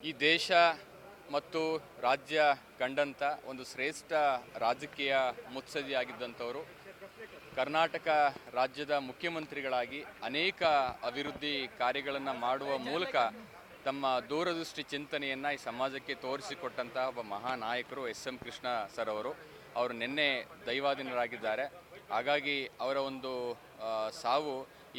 ಈ ದೇಶ ಮತ್ತು ರಾಜ್ಯ ಕಂಡಂಥ ಒಂದು ಶ್ರೇಷ್ಠ ರಾಜಕೀಯ ಮುತ್ಸದಿಯಾಗಿದ್ದಂಥವರು ಕರ್ನಾಟಕ ರಾಜ್ಯದ ಮುಖ್ಯಮಂತ್ರಿಗಳಾಗಿ ಅನೇಕ ಅಭಿವೃದ್ಧಿ ಕಾರ್ಯಗಳನ್ನು ಮಾಡುವ ಮೂಲಕ ತಮ್ಮ ದೂರದೃಷ್ಟಿ ಚಿಂತನೆಯನ್ನು ಈ ಸಮಾಜಕ್ಕೆ ತೋರಿಸಿಕೊಟ್ಟಂಥ ಒಬ್ಬ ಮಹಾನಾಯಕರು ಎಸ್ ಎಂ ಕೃಷ್ಣ ಸರ್ ಅವರು. ಅವರು ನಿನ್ನೆ ದೈವಾಧೀನರಾಗಿದ್ದಾರೆ. ಹಾಗಾಗಿ ಅವರ ಒಂದು ಸಾವು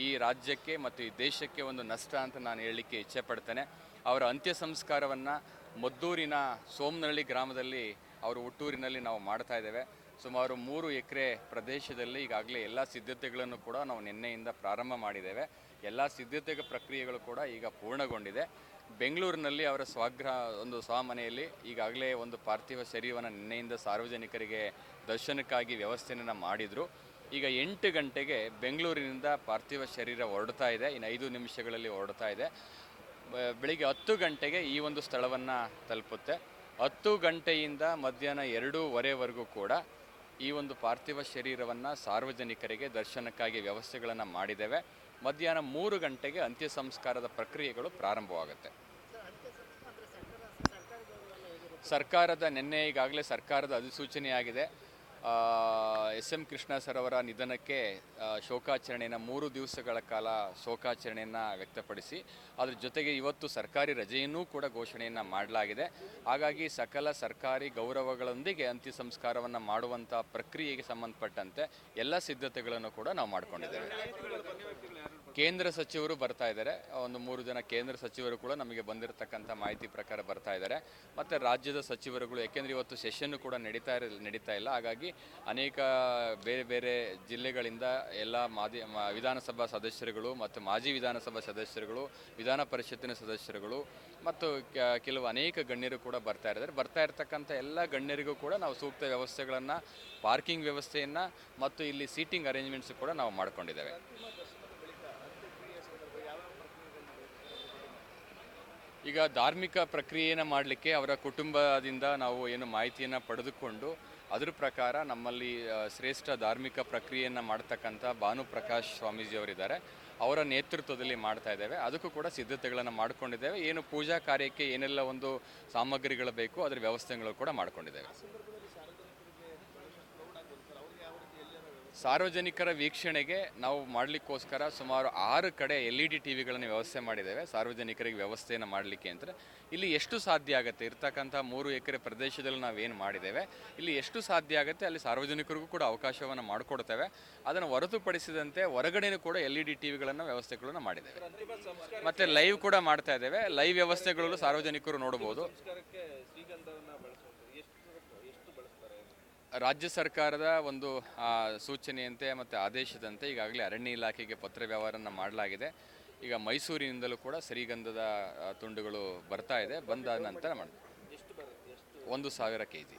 ಈ ರಾಜ್ಯಕ್ಕೆ ಮತ್ತು ಈ ದೇಶಕ್ಕೆ ಒಂದು ನಷ್ಟ ಅಂತ ನಾನು ಹೇಳಲಿಕ್ಕೆ ಇಚ್ಛೆ ಪಡ್ತೇನೆ ಅವರ ಅಂತ್ಯ ಸಂಸ್ಕಾರವನ್ನು ಮದ್ದೂರಿನ ಸೋಮನಹಳ್ಳಿ ಗ್ರಾಮದಲ್ಲಿ ಅವರ ಹುಟ್ಟೂರಿನಲ್ಲಿ ನಾವು ಮಾಡ್ತಾ ಇದ್ದೇವೆ. ಸುಮಾರು ಮೂರು ಎಕರೆ ಪ್ರದೇಶದಲ್ಲಿ ಈಗಾಗಲೇ ಎಲ್ಲ ಸಿದ್ಧತೆಗಳನ್ನು ಕೂಡ ನಾವು ನಿನ್ನೆಯಿಂದ ಪ್ರಾರಂಭ ಮಾಡಿದ್ದೇವೆ. ಎಲ್ಲ ಸಿದ್ಧತೆ ಪ್ರಕ್ರಿಯೆಗಳು ಕೂಡ ಈಗ ಪೂರ್ಣಗೊಂಡಿದೆ. ಬೆಂಗಳೂರಿನಲ್ಲಿ ಅವರ ಸ್ವಗ್ರಹ ಒಂದು ಸ್ವಮನೆಯಲ್ಲಿ ಈಗಾಗಲೇ ಒಂದು ಪಾರ್ಥಿವ ಶರೀರವನ್ನು ನಿನ್ನೆಯಿಂದ ಸಾರ್ವಜನಿಕರಿಗೆ ದರ್ಶನಕ್ಕಾಗಿ ವ್ಯವಸ್ಥೆಯನ್ನು ಮಾಡಿದರು. ಈಗ ಎಂಟು ಗಂಟೆಗೆ ಬೆಂಗಳೂರಿನಿಂದ ಪಾರ್ಥಿವ ಶರೀರ ಹೊರಡ್ತಾ ಇದೆ. ಇನ್ನು ಐದು ನಿಮಿಷಗಳಲ್ಲಿ ಹೊರಡ್ತಾ ಇದೆ. ಬೆಳಿಗ್ಗೆ ಹತ್ತು ಗಂಟೆಗೆ ಈ ಒಂದು ಸ್ಥಳವನ್ನು ತಲುಪುತ್ತೆ. ಹತ್ತು ಗಂಟೆಯಿಂದ ಮಧ್ಯಾಹ್ನ ಎರಡೂವರೆವರೆಗೂ ಕೂಡ ಈ ಒಂದು ಪಾರ್ಥಿವ ಶರೀರವನ್ನು ಸಾರ್ವಜನಿಕರಿಗೆ ದರ್ಶನಕ್ಕಾಗಿ ವ್ಯವಸ್ಥೆಗಳನ್ನು ಮಾಡಿದ್ದೇವೆ. ಮಧ್ಯಾಹ್ನ ಮೂರು ಗಂಟೆಗೆ ಅಂತ್ಯ ಸಂಸ್ಕಾರದ ಪ್ರಕ್ರಿಯೆಗಳು ಪ್ರಾರಂಭವಾಗುತ್ತೆ. ಸರ್ಕಾರದ ನಿನ್ನೆ ಈಗಾಗಲೇ ಸರ್ಕಾರದ ಅಧಿಸೂಚನೆ ಆಗಿದೆ ಎಸ್ ಎಂ ಕೃಷ್ಣ ಸರ್ ಅವರ ನಿಧನಕ್ಕೆ ಶೋಕಾಚರಣೆಯನ್ನು ಮೂರು ದಿವಸಗಳ ಕಾಲ ಶೋಕಾಚರಣೆಯನ್ನು ವ್ಯಕ್ತಪಡಿಸಿ, ಅದರ ಜೊತೆಗೆ ಇವತ್ತು ಸರ್ಕಾರಿ ರಜೆಯನ್ನೂ ಕೂಡ ಘೋಷಣೆಯನ್ನು ಮಾಡಲಾಗಿದೆ. ಹಾಗಾಗಿ ಸಕಲ ಸರ್ಕಾರಿ ಗೌರವಗಳೊಂದಿಗೆ ಅಂತ್ಯ ಸಂಸ್ಕಾರವನ್ನು ಮಾಡುವಂಥ ಪ್ರಕ್ರಿಯೆಗೆ ಸಂಬಂಧಪಟ್ಟಂತೆ ಎಲ್ಲ ಸಿದ್ಧತೆಗಳನ್ನು ಕೂಡ ನಾವು ಮಾಡಿಕೊಂಡಿದ್ದೇವೆ. ಕೇಂದ್ರ ಸಚಿವರು ಬರ್ತಾ ಇದ್ದಾರೆ. ಒಂದು ಮೂರು ಜನ ಕೇಂದ್ರ ಸಚಿವರು ಕೂಡ ನಮಗೆ ಬಂದಿರತಕ್ಕಂಥ ಮಾಹಿತಿ ಪ್ರಕಾರ ಬರ್ತಾ ಇದ್ದಾರೆ. ಮತ್ತು ರಾಜ್ಯದ ಸಚಿವರುಗಳು, ಏಕೆಂದರೆ ಇವತ್ತು ಸೆಷನ್ನು ಕೂಡ ನಡೀತಾ ಇರ, ನಡೀತಾ ಇಲ್ಲ. ಹಾಗಾಗಿ ಅನೇಕ ಬೇರೆ ಬೇರೆ ಜಿಲ್ಲೆಗಳಿಂದ ಎಲ್ಲ ಮಾದಿ ವಿಧಾನಸಭಾ ಸದಸ್ಯರುಗಳು ಮತ್ತು ಮಾಜಿ ವಿಧಾನಸಭಾ ಸದಸ್ಯರುಗಳು, ವಿಧಾನ ಪರಿಷತ್ತಿನ ಸದಸ್ಯರುಗಳು ಮತ್ತು ಕೆಲವು ಅನೇಕ ಗಣ್ಯರು ಕೂಡ ಬರ್ತಾ ಇದ್ದಾರೆ. ಬರ್ತಾ ಇರತಕ್ಕಂಥ ಎಲ್ಲ ಗಣ್ಯರಿಗೂ ಕೂಡ ನಾವು ಸೂಕ್ತ ವ್ಯವಸ್ಥೆಗಳನ್ನು, ಪಾರ್ಕಿಂಗ್ ವ್ಯವಸ್ಥೆಯನ್ನು ಮತ್ತು ಇಲ್ಲಿ ಸೀಟಿಂಗ್ ಅರೇಂಜ್ಮೆಂಟ್ಸ್ ಕೂಡ ನಾವು ಮಾಡ್ಕೊಂಡಿದ್ದೇವೆ. ಈಗ ಧಾರ್ಮಿಕ ಪ್ರಕ್ರಿಯೆಯನ್ನು ಮಾಡಲಿಕ್ಕೆ ಅವರ ಕುಟುಂಬದಿಂದ ನಾವು ಏನು ಮಾಹಿತಿಯನ್ನು ಪಡೆದುಕೊಂಡು ಅದರ ಪ್ರಕಾರ ನಮ್ಮಲ್ಲಿ ಶ್ರೇಷ್ಠ ಧಾರ್ಮಿಕ ಪ್ರಕ್ರಿಯೆಯನ್ನು ಮಾಡ್ತಕ್ಕಂಥ ಭಾನು ಪ್ರಕಾಶ್ ಸ್ವಾಮೀಜಿಯವರಿದ್ದಾರೆ ಅವರ ನೇತೃತ್ವದಲ್ಲಿ ಮಾಡ್ತಾ ಇದ್ದೇವೆ. ಅದಕ್ಕೂ ಕೂಡ ಸಿದ್ಧತೆಗಳನ್ನು ಮಾಡಿಕೊಂಡಿದ್ದೇವೆ. ಏನು ಪೂಜಾ ಕಾರ್ಯಕ್ಕೆ ಏನೆಲ್ಲ ಒಂದು ಸಾಮಗ್ರಿಗಳು ಬೇಕು, ಅದರ ವ್ಯವಸ್ಥೆಗಳು ಕೂಡ ಮಾಡ್ಕೊಂಡಿದ್ದೇವೆ. ಸಾರ್ವಜನಿಕರ ವೀಕ್ಷಣೆಗೆ ನಾವು ಮಾಡಲಿಕ್ಕೋಸ್ಕರ ಸುಮಾರು ಆರು ಕಡೆ ಎಲ್ ಇ ಡಿ ಟಿ ವಿಗಳನ್ನು ವ್ಯವಸ್ಥೆ ಮಾಡಿದ್ದೇವೆ. ಸಾರ್ವಜನಿಕರಿಗೆ ವ್ಯವಸ್ಥೆಯನ್ನು ಮಾಡಲಿಕ್ಕೆ ಅಂದರೆ ಇಲ್ಲಿ ಎಷ್ಟು ಸಾಧ್ಯ ಆಗುತ್ತೆ? ಇರ್ತಕ್ಕಂಥ ಮೂರು ಎಕರೆ ಪ್ರದೇಶದಲ್ಲಿ ನಾವೇನು ಮಾಡಿದ್ದೇವೆ? ಇಲ್ಲಿ ಎಷ್ಟು ಸಾಧ್ಯ ಆಗುತ್ತೆ? ಅಲ್ಲಿ ಸಾರ್ವಜನಿಕರಿಗೂ ಕೂಡ ಅವಕಾಶವನ್ನು ಮಾಡಿಕೊಡ್ತೇವೆ. ಅದನ್ನು ಹೊರತುಪಡಿಸಿದಂತೆ ಹೊರಗಡೆನೂ ಕೂಡ ಎಲ್ ಇ ಡಿ ಟಿ ವಿಗಳನ್ನು ವ್ಯವಸ್ಥೆಗಳನ್ನು ಮಾಡಿದ್ದೇವೆ. ಮತ್ತು ಲೈವ್ ಕೂಡ ಮಾಡ್ತಾ ಇದ್ದೇವೆ. ಲೈವ್ ವ್ಯವಸ್ಥೆಗಳಲ್ಲೂ ಸಾರ್ವಜನಿಕರು ನೋಡ್ಬೋದು. ರಾಜ್ಯ ಸರ್ಕಾರದ ಒಂದು ಸೂಚನೆಯಂತೆ ಮತ್ತು ಆದೇಶದಂತೆ ಈಗಾಗಲೇ ಅರಣ್ಯ ಇಲಾಖೆಗೆ ಪತ್ರ ವ್ಯವಹಾರನ ಮಾಡಲಾಗಿದೆ. ಈಗ ಮೈಸೂರಿನಿಂದಲೂ ಕೂಡ ಸರಿಗಂಧದ ತುಂಡುಗಳು ಬರ್ತಾ ಇದೆ. ಬಂದ ನಂತರ ಮಾಡಿ ಒಂದು ಸಾವಿರ ಕೆ ಜಿ